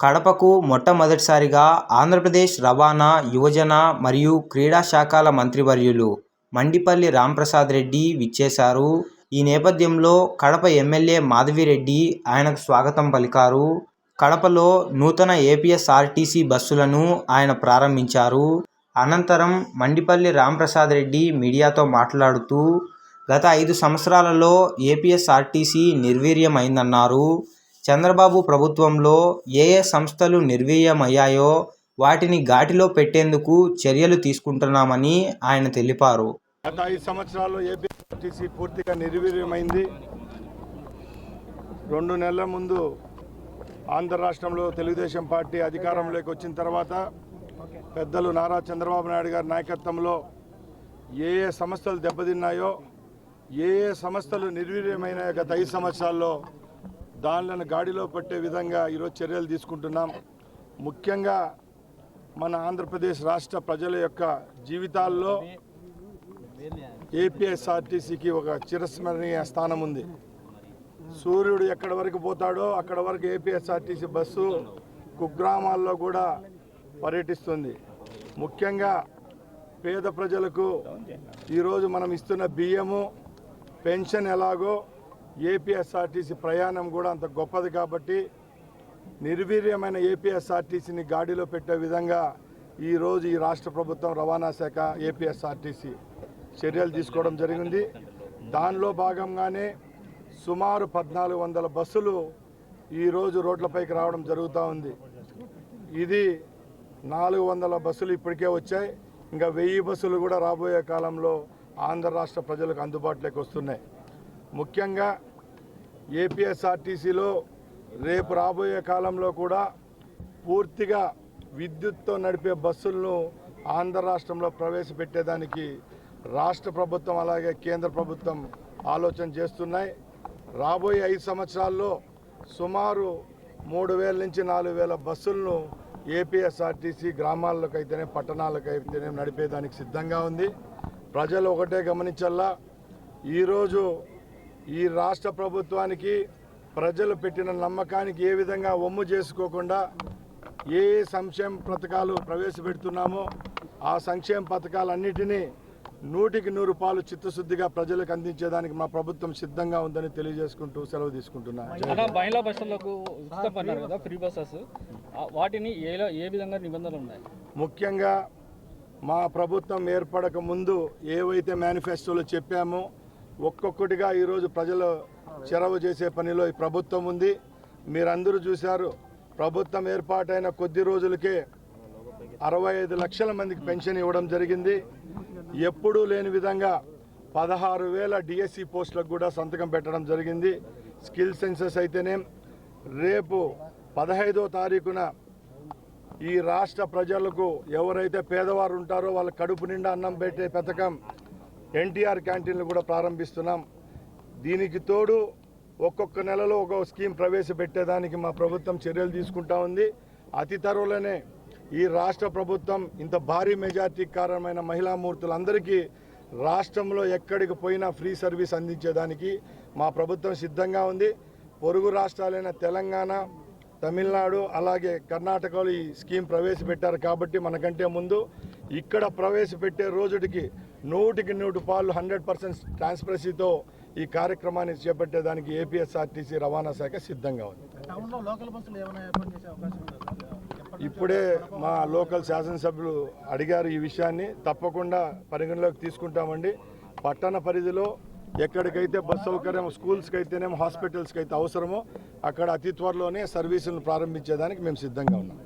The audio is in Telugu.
కడపకు మొట్టమొదటిసారిగా ఆంధ్రప్రదేశ్ రవాణా యువజన మరియు క్రీడా శాఖల మంత్రివర్యులు మండిపల్లి రాంప్రసాద్ రెడ్డి విచ్చేశారు. ఈ నేపథ్యంలో కడప ఎమ్మెల్యే మాధవిరెడ్డి ఆయనకు స్వాగతం పలికారు. కడపలో నూతన ఏపీఎస్ఆర్టీసీ బస్సులను ఆయన ప్రారంభించారు. అనంతరం మండిపల్లి రాంప్రసాద్ రెడ్డి మీడియాతో మాట్లాడుతూ గత ఐదు సంవత్సరాలలో ఏపీఎస్ఆర్టీసీ నిర్వీర్యమైందన్నారు. చంద్రబాబు ప్రభుత్వంలో ఏ ఏ సంస్థలు నిర్వీర్యమయ్యాయో వాటిని గాటిలో పెట్టేందుకు చర్యలు తీసుకుంటున్నామని ఆయన తెలిపారు. గత ఐదు సంవత్సరాల్లో ఏపీటీసీ పూర్తిగా నిర్వీర్యమైంది. రెండు నెలల ముందు ఆంధ్ర రాష్ట్రంలో తెలుగుదేశం పార్టీ అధికారంలోకి వచ్చిన తర్వాత పెద్దలు నారా చంద్రబాబు నాయుడు గారి నాయకత్వంలో ఏ ఏ సంస్థలు దెబ్బతిన్నాయో ఏ ఏ సంస్థలు నిర్వీర్యమైన గత ఐదు సంవత్సరాల్లో దానిలను గాడిలో పట్టే విధంగా ఈరోజు చర్యలు తీసుకుంటున్నాం. ముఖ్యంగా మన ఆంధ్రప్రదేశ్ రాష్ట్ర ప్రజల యొక్క జీవితాల్లో ఏపీఎస్ఆర్టీసీకి ఒక చిరస్మరణీయ స్థానం ఉంది. సూర్యుడు ఎక్కడ వరకు పోతాడో అక్కడ వరకు ఏపీఎస్ఆర్టీసీ బస్సు కుగ్రామాల్లో కూడా పర్యటిస్తుంది. ముఖ్యంగా పేద ప్రజలకు ఈరోజు మనం ఇస్తున్న బియ్యము పెన్షన్ ఎలాగో ఏపీఎస్ఆర్టీసీ ప్రయాణం కూడా అంత గొప్పది కాబట్టి నిర్వీర్యమైన ఏపీఎస్ఆర్టీసీని గాడిలో పెట్టే విధంగా ఈరోజు ఈ రాష్ట్ర ప్రభుత్వం రవాణా శాఖ ఏపీఎస్ఆర్టీసీ చర్యలు తీసుకోవడం జరిగింది. దానిలో భాగంగానే సుమారు పద్నాలుగు వందల బస్సులు ఈరోజు రోడ్లపైకి రావడం జరుగుతూ ఉంది. ఇది నాలుగు వందల బస్సులు ఇప్పటికే వచ్చాయి. ఇంకా వెయ్యి బస్సులు కూడా రాబోయే కాలంలో ఆంధ్ర రాష్ట్ర ప్రజలకు అందుబాటులోకి వస్తున్నాయి. ముఖ్యంగా ఏపీఎస్ఆర్టీసీలో రేపు రాబోయే కాలంలో కూడా పూర్తిగా విద్యుత్తో నడిపే బస్సులను ఆంధ్ర రాష్ట్రంలో ప్రవేశపెట్టేదానికి రాష్ట్ర ప్రభుత్వం అలాగే కేంద్ర ప్రభుత్వం ఆలోచన చేస్తున్నాయి. రాబోయే ఐదు సంవత్సరాల్లో సుమారు మూడు వేల నుంచి నాలుగు వేల బస్సులను ఏపీఎస్ఆర్టీసీ గ్రామాలకైతేనే అయితేనే పట్టణాలకు అయితేనే నడిపేదానికి సిద్ధంగా ఉంది. ప్రజలు ఒకటే గమనించల్లా ఈరోజు ఈ రాష్ట్ర ప్రభుత్వానికి ప్రజలు పెట్టిన నమ్మకానికి ఏ విధంగా ఒమ్ము చేసుకోకుండా ఏ ఏ సంక్షేమ పథకాలు ప్రవేశపెడుతున్నామో ఆ సంక్షేమ పథకాలన్నిటినీ నూటికి నూరు పాలు చిత్తశుద్ధిగా ప్రజలకు అందించేదానికి మా ప్రభుత్వం సిద్ధంగా ఉందని తెలియజేసుకుంటూ సెలవు తీసుకుంటున్నాను అలా మహిళా బస్సులకు ఉచితం పన్నారు కదా ఫ్రీ బస్సెస్. ఆ వాటిని ఏ ఏ విధంగా నిబంధనలు ఉన్నాయి? ముఖ్యంగా మా ప్రభుత్వం ఏర్పడక ముందు ఏవైతే మేనిఫెస్టోలో చెప్పామో ఒక్కొక్కటిగా ఈరోజు ప్రజలు చెరవ చేసే పనిలో ఈ ప్రభుత్వం ఉంది. మీరందరూ చూశారు ప్రభుత్వం ఏర్పాటైన కొద్ది రోజులకే అరవై ఐదు లక్షల మందికి పెన్షన్ ఇవ్వడం జరిగింది. ఎప్పుడూ లేని విధంగా పదహారు వేల డిఎస్సి పోస్టులకు కూడా సంతకం పెట్టడం జరిగింది. స్కిల్ సెన్సెస్ అయితేనేం రేపు పదహైదో తారీఖున ఈ రాష్ట్ర ప్రజలకు ఎవరైతే పేదవారు ఉంటారో వాళ్ళ కడుపు నిండా అన్నం పెట్టే పథకం ఎన్టీఆర్ క్యాంటీన్లు కూడా ప్రారంభిస్తున్నాం. దీనికి తోడు ఒక్కొక్క నెలలో ఒక స్కీమ్ ప్రవేశపెట్టేదానికి మా ప్రభుత్వం చర్యలు తీసుకుంటా ఉంది. అతి త్వరలోనే ఈ రాష్ట్ర ప్రభుత్వం ఇంత భారీ మెజార్టీ కారణమైన మహిళామూర్తులందరికీ రాష్ట్రంలో ఎక్కడికి పోయినా ఫ్రీ సర్వీస్ అందించేదానికి మా ప్రభుత్వం సిద్ధంగా ఉంది. పొరుగు రాష్ట్రాలైన తెలంగాణ తమిళనాడు అలాగే కర్ణాటకలో ఈ స్కీమ్ ప్రవేశపెట్టారు కాబట్టి మనకంటే ముందు ఇక్కడ ప్రవేశపెట్టే రోజుటికి నూటికి నూటి పాలు హండ్రెడ్ పర్సెంట్ ట్రాన్స్పరసీతో ఈ కార్యక్రమాన్ని చేపట్టేదానికి ఏపీఎస్ఆర్టీసీ రవాణా శాఖ సిద్ధంగా ఉందా. ఇప్పుడే మా లోకల్ శాసనసభ్యులు అడిగారు ఈ విషయాన్ని. తప్పకుండా పరిగణలోకి తీసుకుంటామండి. పట్టణ పరిధిలో ఎక్కడికైతే బస్ సౌకర్యం స్కూల్స్కి అయితేనేమో హాస్పిటల్స్కి అయితే అవసరమో అక్కడ అతి త్వరలోనే సర్వీసులను ప్రారంభించేదానికి మేము సిద్ధంగా ఉన్నాం.